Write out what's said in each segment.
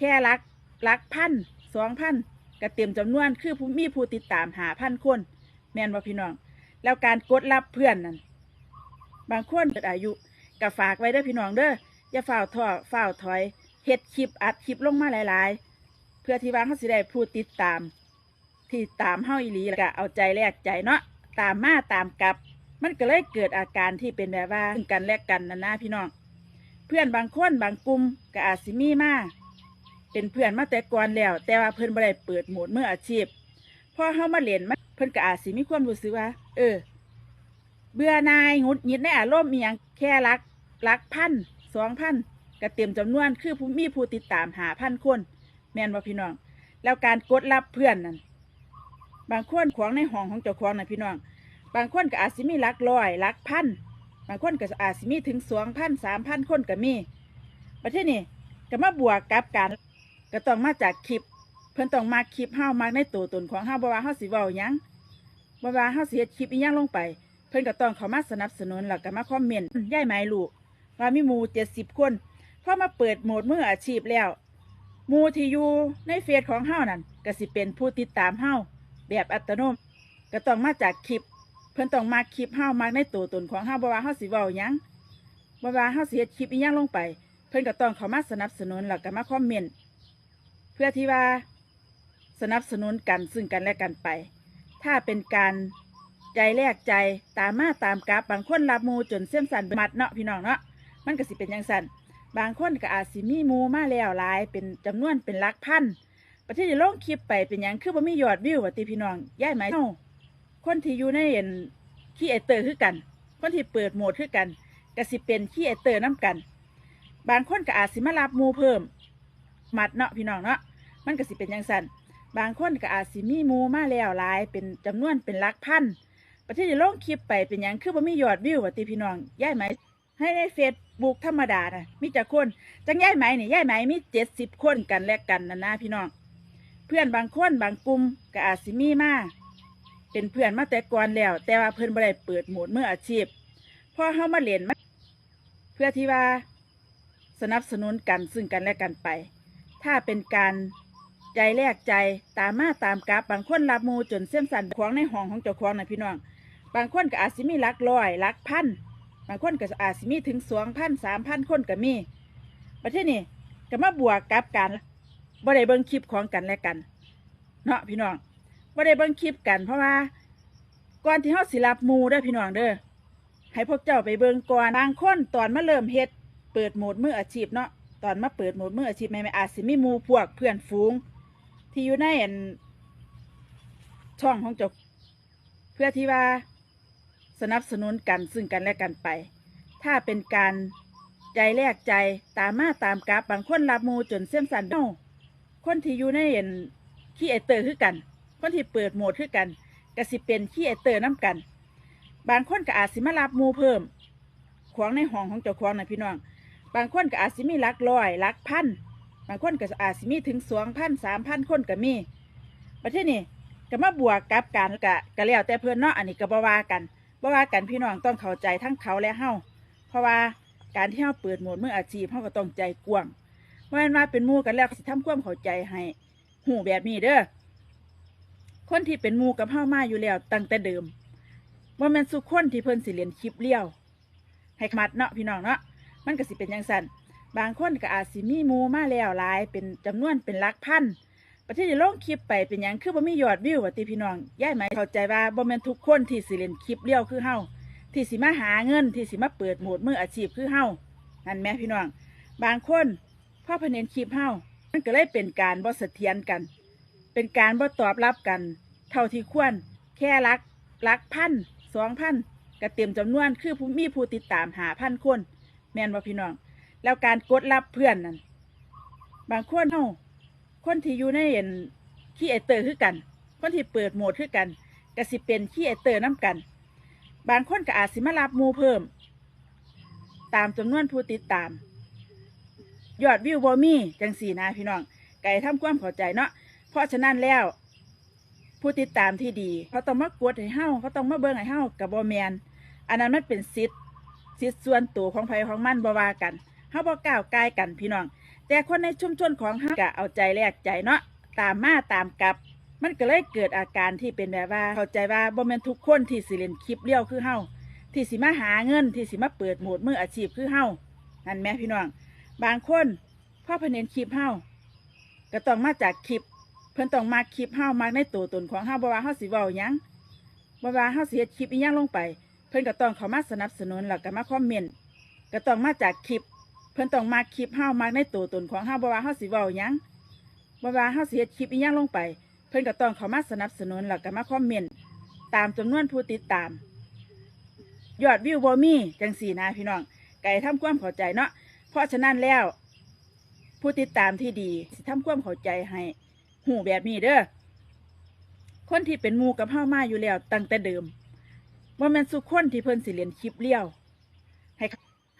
แค่หลักหลักพันสองพันก็เต็มจำนวนคือผู้มีผู้ติดตามหาพันคน แม่นว่าพี่น้อง แล้วการกดรับเพื่อนนั่นบางคนเกิดอายุก็ฝากไว้เด้อพี่น้องเด้ออย่าฝ่าวท่อฝ่าวถอยเฮ็ดคลิปอัดคลิปลงมาหลาย ๆ เพื่อที่ว่าเขาสิได้ผู้ติดตาม ที่ตามเฮาอีหลีแล้วก็เอาใจแลกใจเนาะตามมาตามกลับ มันก็เลยเกิดอาการที่เป็นแบบว่าซึ่งกันและกันนะนะพี่น้อง เพื่อนบางคนบางกลุ่มก็อาจสิมีมา เป็นเพื่อนมาแต่ก่อนแล้ว แต่ว่าเพิ่นบ่ได้เปิดโหมดเมื่ออาชีพพอเฮามาเล่นมันเพิ่นก็อาจสิมีความรู้สึกว่า เออ เบื่อนายงุดหงิดในอารมณ์อีหยังแค่รักรักพันสองพันก็เต็มจำนวนคือผู้มีผู้ติดตามหาพันคน แม่นว่าพี่น้อง แล้วการกดรับเพื่อนนั่นบางคนขวางในห้องของเจ้าของนะพี่น้อง บางคนก็อาจสิมีหลักร้อยหลักพันบางคนก็อาจสิมีถึงสองพันสามพันคนก็มีประเทศนี้ก็มาบวกกับการ ก็ต้องมาจากคลิป เพิ่นต้องมาคลิปเฮามาในตัวตนของเฮาบ่ว่าเฮาสิเว้าหยังบ่ว่าเฮาสิเฮ็ดคลิปอีหยังลงไป เพิ่นก็ต้องเข้ามาสนับสนุนแล้วก็มาคอมเมนต์ย่ายไหมลูกว่ามีหมู่70คนพอมาเปิดโหมดมืออาชีพแล้วหมู่ที่อยู่ในเฟซของเฮานั่นก็สิเป็นผู้ติดตามเฮาแบบอัตโนมัติก็ต้องมาจากคลิป เพิ่นต้องมาคลิปเฮามาในตัวตนของเฮาบ่ว่าเฮาสิเว้าหยังบ่ว่าเฮาสิเฮ็ดคลิปอีหยังลงไป เพิ่นก็ต้องเข้ามาสนับสนุนแล้วก็มาคอมเมนต์ พื่อที่ว่าสนับสนุนกันซึ่งกันและกันไป ถ้าเป็นการใจแลกใจตามมาตามกราฟบางคนรับมูจนเส้นสันมัดเนาะพี่น้องเนาะมันก็สิเป็นอย่างสันบางคนก็อาจสิมีมูมาแล้วหลาย เป็นจำนวนเป็นลักพันประเทศที่ลงคลิปไปเป็นอย่างคือบ่มียอดวิวว่าติพี่น้องย้ายไหมเฮาคนที่อยู่ในเอ็นขี้ไอเตอร์คือกัน คนที่เปิดโหมดคือกันก็สิเป็นขี้ไอเตอร์น้กัน บางคนก็อาจสิมารับมูเพิ่มมัดเนาะพี่น้องเนาะ มันก็สิเป็นอย่างสั้นบางคนก็อาจสิมีมูมาแล้วหลาย เป็นจำนวนเป็นลักพันประเทศที่ลงคลิปไปเป็นอย่างคือบ่มียอดวิวว่าติพี่น้องย้ายไหมให้ในเฟซบุ๊กธรรมดานะมีจักคนจังย้ายไหมนี่ย้ายไหมมีเจ็ดสิบคนกันและกันนะนะพี่น้อง เพื่อนบางคนบางกลุ่มก็อาจสิมีมาเป็นเพื่อนมาแต่ก่อนแล้ว แต่ว่าเพิ่อนบ่ได้เปิดโหมดมืออาชีพพอเฮามาเล่นมันเพื่อที่ว่าสนับสนุนกันซึ่งกันและกันไป ถ้าเป็นการ ใจแลกใจตามมาตามกราฟบางคนรับหมูจนเส้นสันขวางในห้องของเจ้าของนะพี่น้อง บางคนก็อาจสิมีลักร้อยลักพันบางคนก็อาจสิมีถึงสองพันสามพันคนก็มี ประเทศนี้ก็มาบวกกับการบ่ได้เบิ่งคลิปของกันและกัน เนาะพี่น้องบ่ได้เบิ่งคลิปกันเพราะว่าก่อนที่เฮาสิรับหมูเด้พี่น้องเด้อให้พวกเจ้าไปเบิ่งก่อนบางคนตอนมาเริ่มเฮ็ดเปิดโหมดมืออาชีพเนาะตอนมาเปิดโหมดมืออาชีพใหม่ๆอาจสิมีหมูพวกเพื่อนฝูง ที่อยู่ในอันช่องของเจ้าเพื่อที่ว่าสนับสนุนกันซึ่งกันและกันไป ถ้าเป็นการใจแลกใจตามมาตามกราฟบางคนรับมูจนเส้นสันเนาคนที่อยู่ในอันขี้ไอเตอร์คือกัน คนที่เปิดโหมดคือกันก็สิเป็นขี้ไอเตอร์น้กัน บางคนก็อาจสิมารับมูเพิ่มขวางในห้องของเจ้าของนะพี่น้อง บางคนก็อาจสิมีลักร้อยลักพัน บางคนก็อาจสิมีถึงสองพันสามพันคนก็มีประเทศนี้ก็มาบวกกับการกะก็แล้วแต่เพื่อนเนาะอันนี้ก็บ่ว่ากันบ่ว่ากันพี่น้องต้องเข้าใจทั้งเขาและเฮาเพราะว่าการที่เฮาเปิดโหมดเมื่ออาชีพเฮาก็ต้องใจกว้างเพราะฉะนั้นว่าเป็นมู่กันแล้วสิทำความเข้าใจให้หูแบบนี้เด้อคนที่เป็นมู่กับเฮามาอยู่แล้วตั้งแต่เดิมว่าแม่นสุกคนที่เพิ่นสิเรียนคลิปเลี้ยวให้มัดเนาะพี่น้องเนาะมันก็สิเป็นอย่างสั้น บางคนก็อาจสิมีหมูมาแล้วหลาย เป็นจำนวนเป็นหลักพันประเทศที่ลงคลิปไปเป็นอย่างคือบ่มียอดวิวว่าติพี่น้องย้ายไหมเข้าใจว่าบ่แม่นทุกคนที่สิเล่นคลิปเลี้ยวคือเฮาที่สิมาหาเงินที่สิมาเปิดโหมดมืออาชีพคือเฮานั่นแม่พี่น้อง บางคนพ่อพนเห็นคลิปเฮามันก็เลยเป็นการบ่เสถียรกัน เป็นการบ่ตอบรับกัน เท่าที่ควรแค่รักรักพันสองพันก็เต็มจำนวนคือผู้มีผู้ติดตามหาพันคน แม่นว่พี่น้อง แล้วการกดรับเพื่อนนั่นบางคนเฮาคนที่อยู่ในเอ็นขี้ไอเตอร์คือกัน คนที่เปิดโหมดคือกันก็สิเป็นขี้ไอเตอร์น้กัน บางคนก็อาจสิมารับมูเพิ่ม ตามจำนวนผู้ติดตาม ยอดวิวบ่มีจังสี่นะพี่น้องไก่ทำความเข้าใจเนาะเพราะฉะนั้นแล้วผู้ติดตามที่ดีเขาต้องมากดให้เฮาเขาต้องมาเบิ่งให้เฮากับบอแมนอันนั้นมันเป็นสิทธิ์สิทธิ์ส่วนตัวของไผของมันบว่ากัน เฮาบ่ก้าวกายกันพี่น้อง แต่คนในชุมชนของเฮาก็เอาใจแลกใจเนาะตามมาตามกลับ มันก็เลยเกิดอาการที่เป็นแบบว่า เข้าใจว่าบ่แม่นทุกคนที่สิเล่นคลิปเลี้ยวคือเฮาที่สิมาหาเงินที่สิมาเปิดโหมดมืออาชีพคือเฮานั่นแม่พี่น้อง บางคนพ่อเพนเห็นคลิปเฮาก็ต้องมาจากคลิป เพิ่นต้องมาคลิปเฮามาในตัวตนของเฮาบ่ว่าเฮาสิเว้าหยังบ่ว่าเฮาสิเฮ็ดคลิปอีหยังลงไป เพิ่นก็ต้องเข้ามาสนับสนุนแล้วก็มาคอมเมนต์ก็ต้องมาจากคลิป เพิ่นต้องมาคลิปเฮามาในตัวตนของเฮาบ่ว่าเฮาสิเว้าหยังบ่ว่าเฮาสิเฮ็ดคลิปอีหยังลงไป เพิ่นก็ต้องเข้ามาสนับสนุนแล้วก็มาคอมเมนต์ตามจำนวนผู้ติดตาม ยอดวิวบ่มีจังสี่นะพี่น้องไก่ทำความเข้าใจเนาะเพราะฉะนั้นแล้ว ผู้ติดตามที่ดีสิทำความเข้าใจให้หูแบบนี้เด้อคนที่เป็นมูกับเฮามาอยู่แล้วตั้งแต่เดิมว่าแม่นสุคนที่เพิ่นสิเรียนคลิปเลี้ยวให้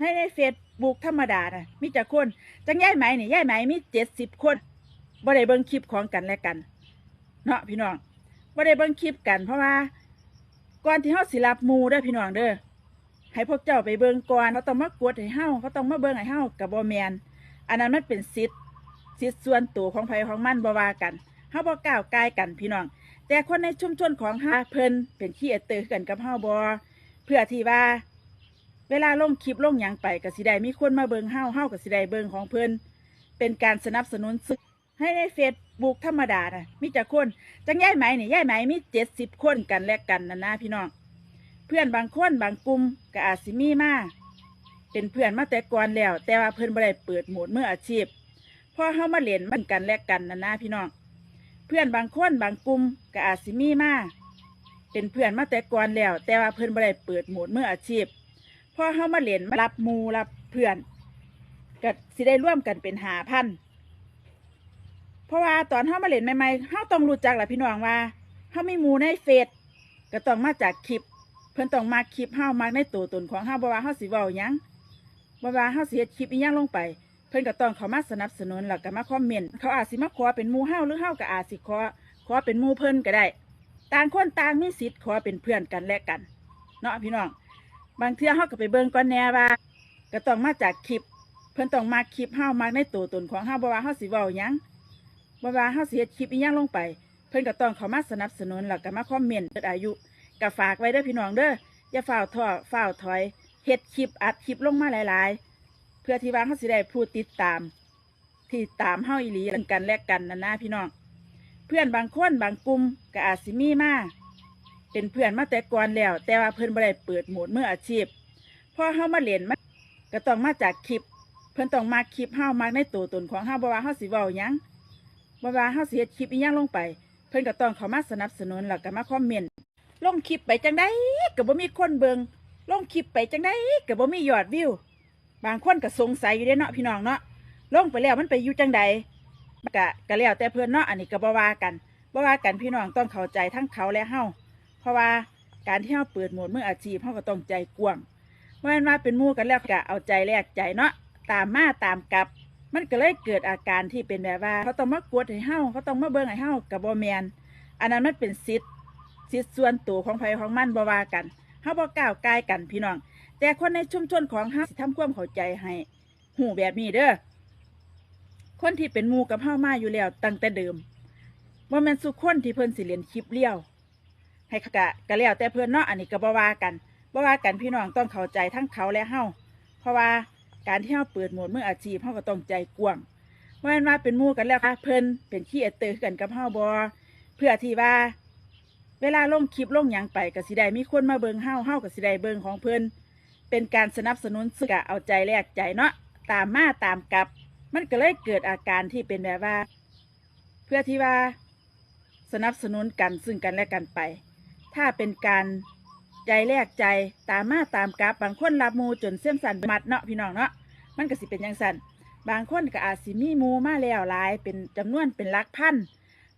ให้ในเฟซบุ๊กธรรมดานะมีจักคนจังย่ายไหมนี่ย่ายไหมมีเจ็ดสิบคนบ่ได้เบิ่งคลิปของกันและกัน เนาะพี่น้องบ่ได้เบิ่งคลิปกันเพราะว่าก่อนที่เฮาสิรับหมูเด้พี่น้องเด้อให้พวกเจ้าไปเบิ่งก่อนเขาต้องมากดให้เฮาเขาต้องมาเบิ่งให้เฮากับบ่แมนอันนั้นมันเป็นสิทธิ์สิทธิ์ส่วนตัวของไผของมันบ่ว่ากันเฮาบ่ก้าวกายกันพี่น้อง แต่คนในชุมชนของเฮาเพิ่นเป็นขี้เอเตอร์กันกับเฮาบ่เพื่อที่ว่า เวลาลงคลิปลงหยังไปก็สิได้มีคนมาเบิงเฮาเฮาก็สิได้เบิงของเพิ่นเป็นการสนับสนุนซึ่ให้ในเฟซบุ๊กธรรมดานะมีจักคนจังย่ายไหมนี่ย่ายไหมมีเจ็ดสิบคนกันและกันนะนะพี่น้องเพื่อนบางคนบางกลุ่มก็อาจสิมีมาเป็นเพื่อนมาแต่ก่อนแล้ว แต่ว่าเพิ่อนบ่ได้เปิดโหมดเมื่ออาชีพพอเฮามาเล่นมันกันและกันนะนะพี่น้องเพื่อนบางคนบางกลุ่มก็อาจสิมีมาเป็นเพื่อนมาแต่ก่อนแล้ว แต่ว่าเพิ่อนบ่ได้เปิดโหมดเมื่ออาชีพ พอเฮามาเล่นมารับมูรับเพื่อนก็สิได้ร่วมกันเป็นหาพันเพราะว่าตอนเฮามาเล่นใหม่ๆเฮาต้องรู้จักแหละพี่น้องว่าเฮาไมีหมูในเฟซก็ต้องมาจากคลิป เพิ่นต้องมาคลิปเฮามาในตัวตนของเฮาบ่ว่าเฮาสิเว้ายังบ่ว่าเฮาสิเฮ็ดคลิปอีหยังลงไป เพิ่นก็ต้องเขามาสนับสนุนแล้วก็มาคอมเมนต์เขาอาจสิมาขอเป็นมู่เฮาหรือเฮาก็อาจสิขอขอเป็นมูเพิ่นก็ได้ ต่างคนต่างมีสิทธิ์ขอเป็นเพื่อนกันและกัน เนาะพี่น้อง บางเทื่อเฮาก็ไปเบิ่งก่อนแหน่ว่าก็ต้องมาจากคลิป เพิ่นต้องมาคลิปเฮามาในตัวตนของเฮาบ่ว่าเฮาสิเว้าหยังบ่ว่าเฮาสิเฮ็ดคลิปอีหยังลงไป เพิ่นก็ต้องเข้ามาสนับสนุนแล้วก็มาคอมเมนต์เปิดอายุก็ฝากไว้เด้อพี่น้องเด้ออย่าฝ่าวท้อฝ่าวถอยเฮ็ดคลิปอัดคลิปลงมาหลาย ๆ เพื่อที่ว่าเฮาสิได้ผู้ติดตาม ที่ตามเฮาอีหลีกันและกันนั่นนะพี่น้อง เพื่อนบางคนบางกลุ่มก็อาจสิมีมา เป็นเพื่อนมาแต่ก่อนแล้ว แต่ว่าเพิ่นบ่ได้เปิดโหมดเมื่ออาชีพพอเฮามาเล่นมันก็ต้องมาจากคลิป เพิ่นต้องมาคลิปเฮามาในตัวตนของเฮาบ่ว่าเฮาสิเว้าหยังบ่ว่าเฮาสิเฮ็ดคลิปอีหยังลงไป เพิ่นก็ต้องเข้ามาสนับสนุนแล้วก็มาคอมเมนต์ลงคลิปไปจังไดก็บ่มีคนเบิงลงคลิปไปจังไดก็บ่มียอดวิว บางคนก็สงสัยอยู่เด้เนาะพี่น้องเนาะลงไปแล้วมันไปอยู่จังใดก็ก็แล้วแต่เพิ่อนเนาะอันนี้ก็บ่ว่ากันบ่ว่ากันพี่น้องต้องเข้าใจทั้งเขาและเฮา เพราะว่าการที่เฮาเปิดหมดเมื่ออาชีพเฮาก็ต้องใจกว้างเมื่อมันมาเป็นมู่กันแล้วก็เอาใจแลกใจเนาะตามมาตามกลับ มันก็เลยเกิดอาการที่เป็นแบบว่าเขาต้องมากดให้เฮาเขาต้องมาเบิ่งให้เฮากับบ่แมนอันนั้นมันเป็นสิทธิ์สิทธิ์ส่วนตัวของไผของมันบวากันเฮาบ่ก้าวกายกันพี่น้อง แต่คนในชุมชนของเฮาสิทำความเข้าใจให้หูแบบนี้เด้อคนที่เป็นมู่กับเฮามาอยู่แล้วตั้งแต่เดิมว่าแมนสุคนที่เพิ่นสิเรียนคลิปเลี้ยว ให้กะกะแล้วแต่เพิ่อนเนาะอันนี้ก็บ่ว่ากันบ่ว่ากันพี่น้องต้องเข้าใจทั้งเขาและเฮาเพราะว่าการที่เฮาเปิดหมดมืออาชีพเฮาก็ต้องใจกว้างเมื่อมันมาเป็นมู่กันแล้วค่ะเพิ่นเป็นขี้เอเตอร์กันกับเฮาบ่เพื่อที่ว่า เวลาลงคลิปลงหยังไปก็สิได้มีคนมาเบิ่งเฮาเฮาก็สิได้เบิ่งของเพิ่นเป็นการสนับสนุนซึ่งก็เอาใจแลกใจเนาะตามมาตามกลับ มันก็เลยเกิดอาการที่เป็นแบบว่า เพื่อที่ว่าสนับสนุนกันซึ่งกันและกันไป ถ้าเป็นการใจแลกใจตามมาตามกับบางคนรับหมูจนเส้นสันมัดเนาะพี่น้องเนาะมันก็สิเป็นยังสันบางคนก็อาจสิมีหมูมาแล้วหลายเป็นจำนวนเป็นลักพัน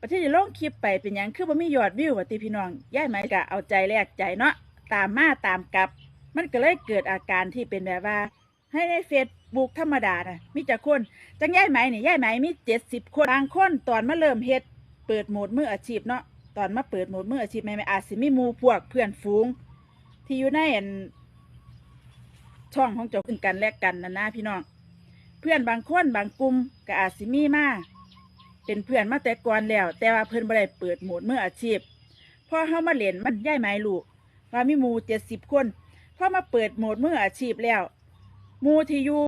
ประเทศที่ลงคลิปไปเป็นหยังคือบ่มียอดวิวว่าติพี่น้องย่ายไหมก็เอาใจแลกใจเนาะตามมาตามกลับ มันก็เลยเกิดอาการที่เป็นแบบว่า ให้ในเฟซบุ๊กธรรมดาน่ะมีจักคนจังย่ายไหมเนี่ย่ายไหมมีเจ็ดสิบคนบางคนตอนมาเริ่มเฮ็ดเปิดโหมดมืออาชีพเนาะ ตอนมาเปิดหมดมืออาชีพใหม่ๆอาจสิมีหมูพวกเพื่อนฝูง ที่อยู่ในอันช่องของเจ้าขึ้นกันแลกกันนะนะพี่น้องเพื่อนบางคนบางกลุ่มก็อาจสิมีมาเป็นเพื่อนมาแต่ก่อนแล้ว แต่ว่าเพิ่อนบ่ได้เปิดโหมดมืออาชีพพอเฮามาเล่นมันย่ายไม้ลูกว่ามีหมู่70คนพอมาเปิดโหมดมืออาชีพแล้วหมูที่อยู่